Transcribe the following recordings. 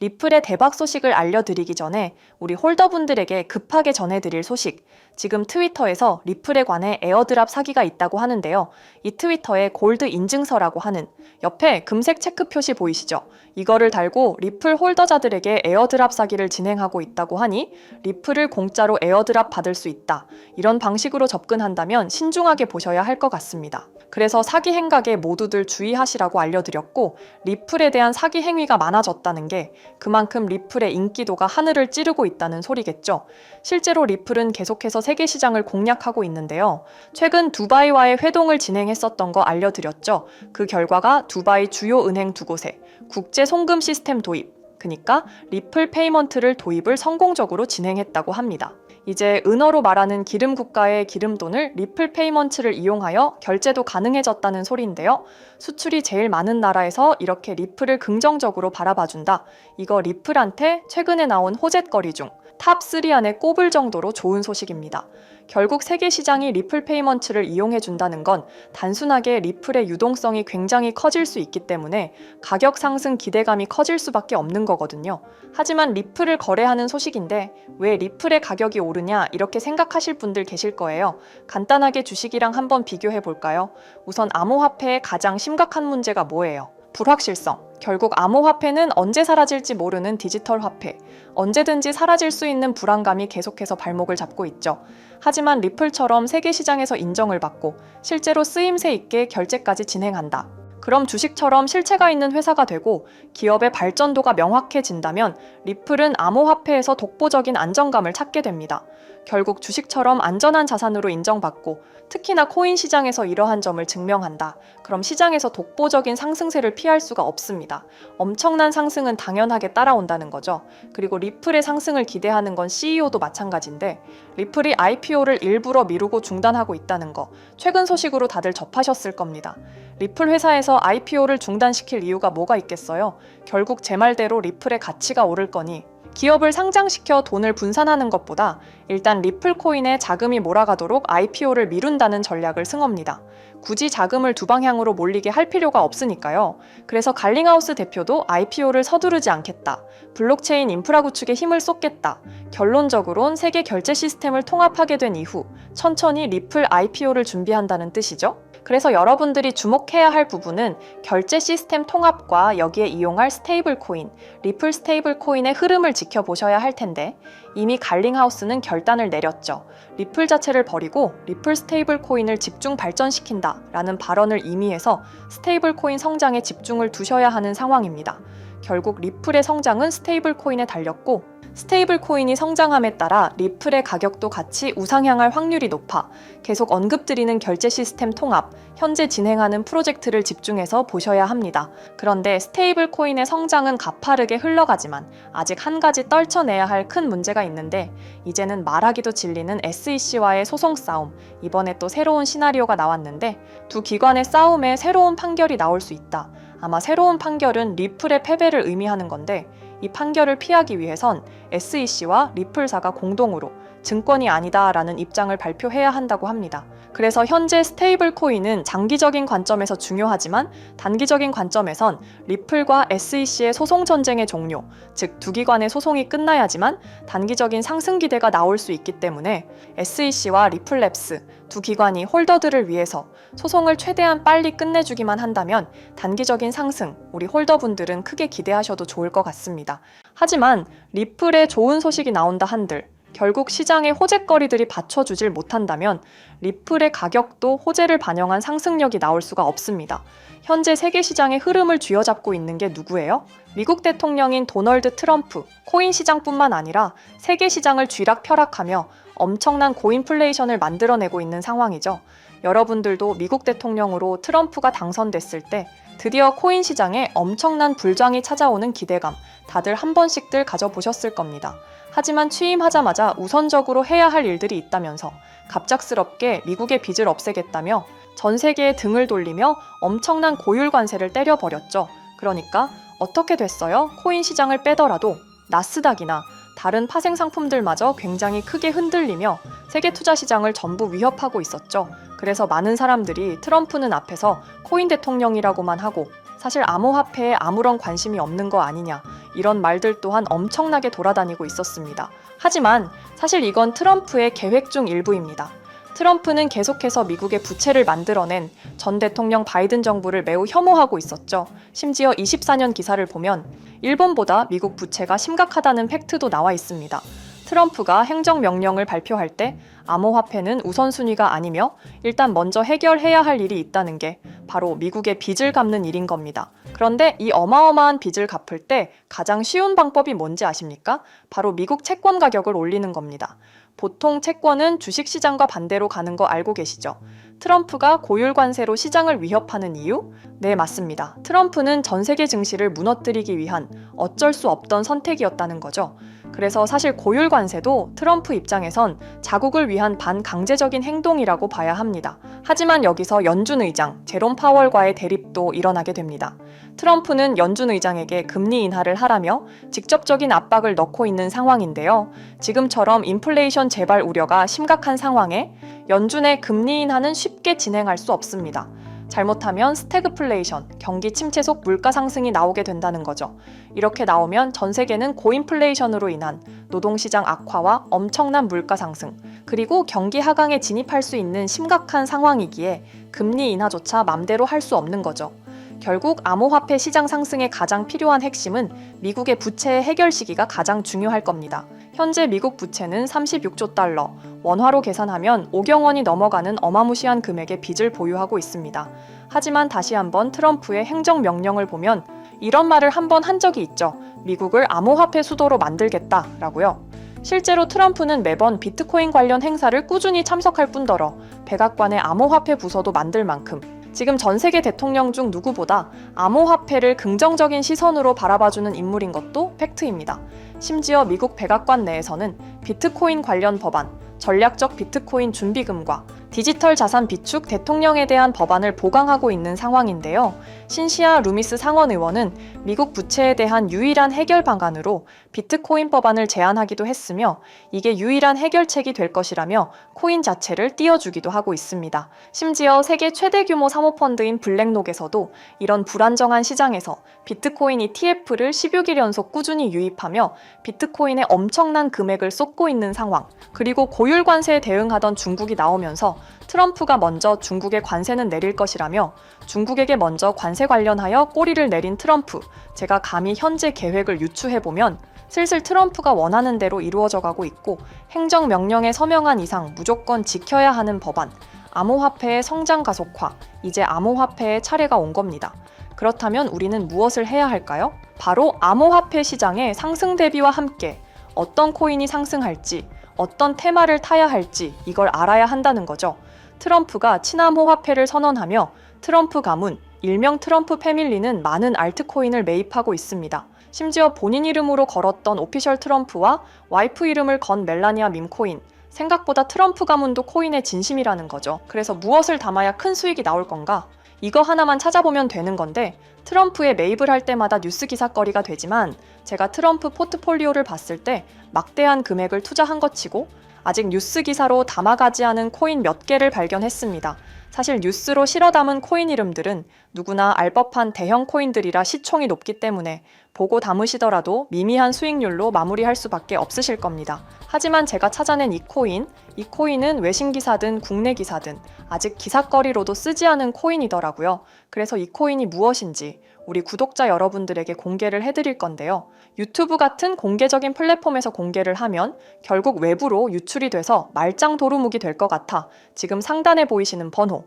리플의 대박 소식을 알려드리기 전에 우리 홀더분들에게 급하게 전해드릴 소식. 지금 트위터에서 리플에 관해 에어드랍 사기가 있다고 하는데요. 이 트위터에 골드 인증서라고 하는 옆에 금색 체크 표시 보이시죠? 이거를 달고 리플 홀더자들에게 에어드랍 사기를 진행하고 있다고 하니 리플을 공짜로 에어드랍 받을 수 있다. 이런 방식으로 접근한다면 신중하게 보셔야 할 것 같습니다. 그래서 사기 행각에 모두들 주의하시라고 알려드렸고 리플에 대한 사기 행위가 많아졌다는 게 그만큼 리플의 인기도가 하늘을 찌르고 있다는 소리겠죠. 실제로 리플은 계속해서 세계 시장을 공략하고 있는데요. 최근 두바이와의 회동을 진행했었던 거 알려드렸죠. 그 결과가 두바이 주요 은행 두 곳에 국제 송금 시스템 도입, 그니까 리플 페이먼트를 도입을 성공적으로 진행했다고 합니다. 이제 은어로 말하는 기름 국가의 기름돈을 리플 페이먼트를 이용하여 결제도 가능해졌다는 소리인데요. 수출이 제일 많은 나라에서 이렇게 리플을 긍정적으로 바라봐준다. 이거 리플한테 최근에 나온 호재거리 중 탑3 안에 꼽을 정도로 좋은 소식입니다. 결국 세계 시장이 리플 페이먼트를 이용해 준다는 건 단순하게 리플의 유동성이 굉장히 커질 수 있기 때문에 가격 상승 기대감이 커질 수밖에 없는 거거든요. 하지만 리플을 거래하는 소식인데 왜 리플의 가격이 오르냐 이렇게 생각하실 분들 계실 거예요. 간단하게 주식이랑 한번 비교해 볼까요? 우선 암호화폐의 가장 심각한 문제가 뭐예요? 불확실성. 결국 암호화폐는 언제 사라질지 모르는 디지털 화폐. 언제든지 사라질 수 있는 불안감이 계속해서 발목을 잡고 있죠. 하지만 리플처럼 세계 시장에서 인정을 받고 실제로 쓰임새 있게 결제까지 진행한다. 그럼 주식처럼 실체가 있는 회사가 되고 기업의 발전도가 명확해진다면 리플은 암호화폐에서 독보적인 안정감을 찾게 됩니다. 결국 주식처럼 안전한 자산으로 인정받고 특히나 코인 시장에서 이러한 점을 증명한다. 그럼 시장에서 독보적인 상승세를 피할 수가 없습니다. 엄청난 상승은 당연하게 따라온다는 거죠. 그리고 리플의 상승을 기대하는 건 CEO도 마찬가지인데 리플이 IPO를 일부러 미루고 중단하고 있다는 거 최근 소식으로 다들 접하셨을 겁니다. 리플 회사에서 IPO를 중단시킬 이유가 뭐가 있겠어요? 결국 제 말대로 리플의 가치가 오를 거니 기업을 상장시켜 돈을 분산하는 것보다 일단 리플 코인에 자금이 몰아가도록 IPO를 미룬다는 전략을 승합니다. 굳이 자금을 두 방향으로 몰리게 할 필요가 없으니까요. 그래서 갈링하우스 대표도 IPO를 서두르지 않겠다. 블록체인 인프라 구축에 힘을 쏟겠다. 결론적으론 세계 결제 시스템을 통합하게 된 이후 천천히 리플 IPO를 준비한다는 뜻이죠. 그래서 여러분들이 주목해야 할 부분은 결제 시스템 통합과 여기에 이용할 스테이블 코인, 리플 스테이블 코인의 흐름을 지켜보셔야 할 텐데 이미 갈링하우스는 결단을 내렸죠. 리플 자체를 버리고 리플 스테이블 코인을 집중 발전시킨다 라는 발언을 의미해서 스테이블 코인 성장에 집중을 두셔야 하는 상황입니다. 결국 리플의 성장은 스테이블 코인에 달렸고 스테이블 코인이 성장함에 따라 리플의 가격도 같이 우상향할 확률이 높아 계속 언급드리는 결제 시스템 통합, 현재 진행하는 프로젝트를 집중해서 보셔야 합니다. 그런데 스테이블 코인의 성장은 가파르게 흘러가지만 아직 한 가지 떨쳐내야 할 큰 문제가 있는데 이제는 말하기도 질리는 SEC와의 소송 싸움, 이번에 또 새로운 시나리오가 나왔는데 두 기관의 싸움에 새로운 판결이 나올 수 있다. 아마 새로운 판결은 리플의 패배를 의미하는 건데 이 판결을 피하기 위해선 SEC와 리플사가 공동으로 증권이 아니다라는 입장을 발표해야 한다고 합니다. 그래서 현재 스테이블 코인은 장기적인 관점에서 중요하지만 단기적인 관점에선 리플과 SEC의 소송 전쟁의 종료, 즉 두 기관의 소송이 끝나야지만 단기적인 상승 기대가 나올 수 있기 때문에 SEC와 리플랩스 두 기관이 홀더들을 위해서 소송을 최대한 빨리 끝내주기만 한다면 단기적인 상승 우리 홀더분들은 크게 기대하셔도 좋을 것 같습니다. 하지만 리플에 좋은 소식이 나온다 한들 결국 시장의 호재거리들이 받쳐주질 못한다면 리플의 가격도 호재를 반영한 상승력이 나올 수가 없습니다. 현재 세계 시장의 흐름을 쥐어잡고 있는 게 누구예요? 미국 대통령인 도널드 트럼프, 코인 시장뿐만 아니라 세계 시장을 쥐락펴락하며 엄청난 고인플레이션을 만들어내고 있는 상황이죠. 여러분들도 미국 대통령으로 트럼프가 당선됐을 때 드디어 코인 시장에 엄청난 불장이 찾아오는 기대감 다들 한 번씩들 가져보셨을 겁니다. 하지만 취임하자마자 우선적으로 해야 할 일들이 있다면서 갑작스럽게 미국의 빚을 없애겠다며 전 세계에 등을 돌리며 엄청난 고율 관세를 때려버렸죠. 그러니까 어떻게 됐어요? 코인 시장을 빼더라도 나스닥이나 다른 파생 상품들마저 굉장히 크게 흔들리며 세계 투자 시장을 전부 위협하고 있었죠. 그래서 많은 사람들이 트럼프는 앞에서 코인 대통령이라고만 하고 사실 암호화폐에 아무런 관심이 없는 거 아니냐 이런 말들 또한 엄청나게 돌아다니고 있었습니다. 하지만 사실 이건 트럼프의 계획 중 일부입니다. 트럼프는 계속해서 미국의 부채를 만들어낸 전 대통령 바이든 정부를 매우 혐오하고 있었죠. 심지어 24년 기사를 보면 일본보다 미국 부채가 심각하다는 팩트도 나와 있습니다. 트럼프가 행정명령을 발표할 때 암호화폐는 우선순위가 아니며 일단 먼저 해결해야 할 일이 있다는 게 바로 미국의 빚을 갚는 일인 겁니다. 그런데 이 어마어마한 빚을 갚을 때 가장 쉬운 방법이 뭔지 아십니까? 바로 미국 채권 가격을 올리는 겁니다. 보통 채권은 주식시장과 반대로 가는 거 알고 계시죠? 트럼프가 고율 관세로 시장을 위협하는 이유? 네, 맞습니다. 트럼프는 전 세계 증시를 무너뜨리기 위한 어쩔 수 없던 선택이었다는 거죠. 그래서 사실 고율 관세도 트럼프 입장에선 자국을 위한 반강제적인 행동이라고 봐야 합니다. 하지만 여기서 연준 의장 제롬 파월과의 대립도 일어나게 됩니다. 트럼프는 연준 의장에게 금리 인하를 하라며 직접적인 압박을 넣고 있는 상황인데요. 지금처럼 인플레이션 재발 우려가 심각한 상황에 연준의 금리 인하는 쉽게 진행할 수 없습니다. 잘못하면 스태그플레이션, 경기 침체 속 물가 상승이 나오게 된다는 거죠. 이렇게 나오면 전 세계는 고인플레이션으로 인한 노동시장 악화와 엄청난 물가 상승, 그리고 경기 하강에 진입할 수 있는 심각한 상황이기에 금리 인하조차 맘대로 할 수 없는 거죠. 결국 암호화폐 시장 상승에 가장 필요한 핵심은 미국의 부채의 해결 시기가 가장 중요할 겁니다. 현재 미국 부채는 36조 달러, 원화로 계산하면 5경 원이 넘어가는 어마무시한 금액의 빚을 보유하고 있습니다. 하지만 다시 한번 트럼프의 행정 명령을 보면 이런 말을 한 번 한 적이 있죠. 미국을 암호화폐 수도로 만들겠다라고요. 실제로 트럼프는 매번 비트코인 관련 행사를 꾸준히 참석할 뿐더러 백악관의 암호화폐 부서도 만들 만큼 지금 전 세계 대통령 중 누구보다 암호화폐를 긍정적인 시선으로 바라봐주는 인물인 것도 팩트입니다. 심지어 미국 백악관 내에서는 비트코인 관련 법안, 전략적 비트코인 준비금과 디지털 자산 비축 대통령에 대한 법안을 보강하고 있는 상황인데요. 신시아 루미스 상원 의원은 미국 부채에 대한 유일한 해결 방안으로 비트코인 법안을 제안하기도 했으며 이게 유일한 해결책이 될 것이라며 코인 자체를 띄워주기도 하고 있습니다. 심지어 세계 최대 규모 사모펀드인 블랙록에서도 이런 불안정한 시장에서 비트코인 ETF를 16일 연속 꾸준히 유입하며 비트코인에 엄청난 금액을 쏟고 있는 상황, 그리고 고율 관세에 대응하던 중국이 나오면서 트럼프가 먼저 중국에 관세는 내릴 것이라며 중국에게 먼저 관세 관련하여 꼬리를 내린 트럼프, 제가 감히 현재 계획을 유추해보면 슬슬 트럼프가 원하는 대로 이루어져 가고 있고 행정명령에 서명한 이상 무조건 지켜야 하는 법안, 암호화폐의 성장 가속화, 이제 암호화폐의 차례가 온 겁니다. 그렇다면 우리는 무엇을 해야 할까요? 바로 암호화폐 시장의 상승 대비와 함께 어떤 코인이 상승할지, 어떤 테마를 타야 할지 이걸 알아야 한다는 거죠. 트럼프가 친암호 화폐를 선언하며 트럼프 가문, 일명 트럼프 패밀리는 많은 알트코인을 매입하고 있습니다. 심지어 본인 이름으로 걸었던 오피셜 트럼프와 와이프 이름을 건 멜라니아 밈코인, 생각보다 트럼프 가문도 코인의 진심이라는 거죠. 그래서 무엇을 담아야 큰 수익이 나올 건가? 이거 하나만 찾아보면 되는 건데 트럼프의 매입을 할 때마다 뉴스 기사거리가 되지만 제가 트럼프 포트폴리오를 봤을 때 막대한 금액을 투자한 것 치고 아직 뉴스 기사로 담아가지 않은 코인 몇 개를 발견했습니다. 사실 뉴스로 실어 담은 코인 이름들은 누구나 알 법한 대형 코인들이라 시총이 높기 때문에 보고 담으시더라도 미미한 수익률로 마무리할 수밖에 없으실 겁니다. 하지만 제가 찾아낸 이 코인, 이 코인은 외신 기사든 국내 기사든 아직 기사거리로도 쓰지 않은 코인이더라고요. 그래서 이 코인이 무엇인지 우리 구독자 여러분들에게 공개를 해드릴 건데요. 유튜브 같은 공개적인 플랫폼에서 공개를 하면 결국 외부로 유출이 돼서 말짱 도루묵이 될 것 같아 지금 상단에 보이시는 번호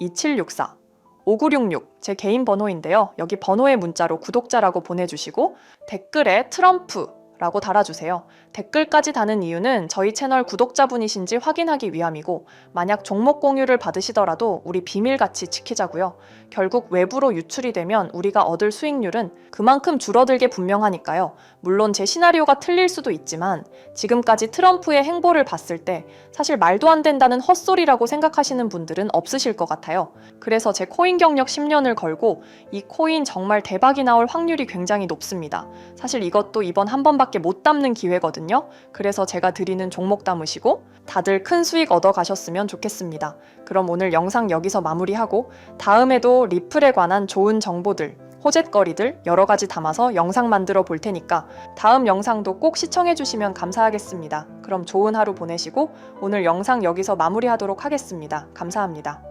010-2764 5966 제 개인 번호인데요. 여기 번호의 문자로 구독자라고 보내주시고 댓글에 트럼프 라고 달아주세요. 댓글까지 다는 이유는 저희 채널 구독자분이신지 확인하기 위함이고 만약 종목 공유를 받으시더라도 우리 비밀같이 지키자고요. 결국 외부로 유출이 되면 우리가 얻을 수익률은 그만큼 줄어들게 분명하니까요. 물론 제 시나리오가 틀릴 수도 있지만 지금까지 트럼프의 행보를 봤을 때 사실 말도 안 된다는 헛소리라고 생각하시는 분들은 없으실 것 같아요. 그래서 제 코인 경력 10년을 걸고 이 코인 정말 대박이 나올 확률이 굉장히 높습니다. 사실 이것도 이번 한 번밖에 못 담는 기회 거든요. 그래서 제가 드리는 종목 담으시고 다들 큰 수익 얻어 가셨으면 좋겠습니다. 그럼 오늘 영상 여기서 마무리하고 다음에도 리플에 관한 좋은 정보들, 호재거리들 여러 가지 담아서 영상 만들어 볼 테니까 다음 영상도 꼭 시청해 주시면 감사하겠습니다. 그럼 좋은 하루 보내시고 오늘 영상 여기서 마무리하도록 하겠습니다. 감사합니다.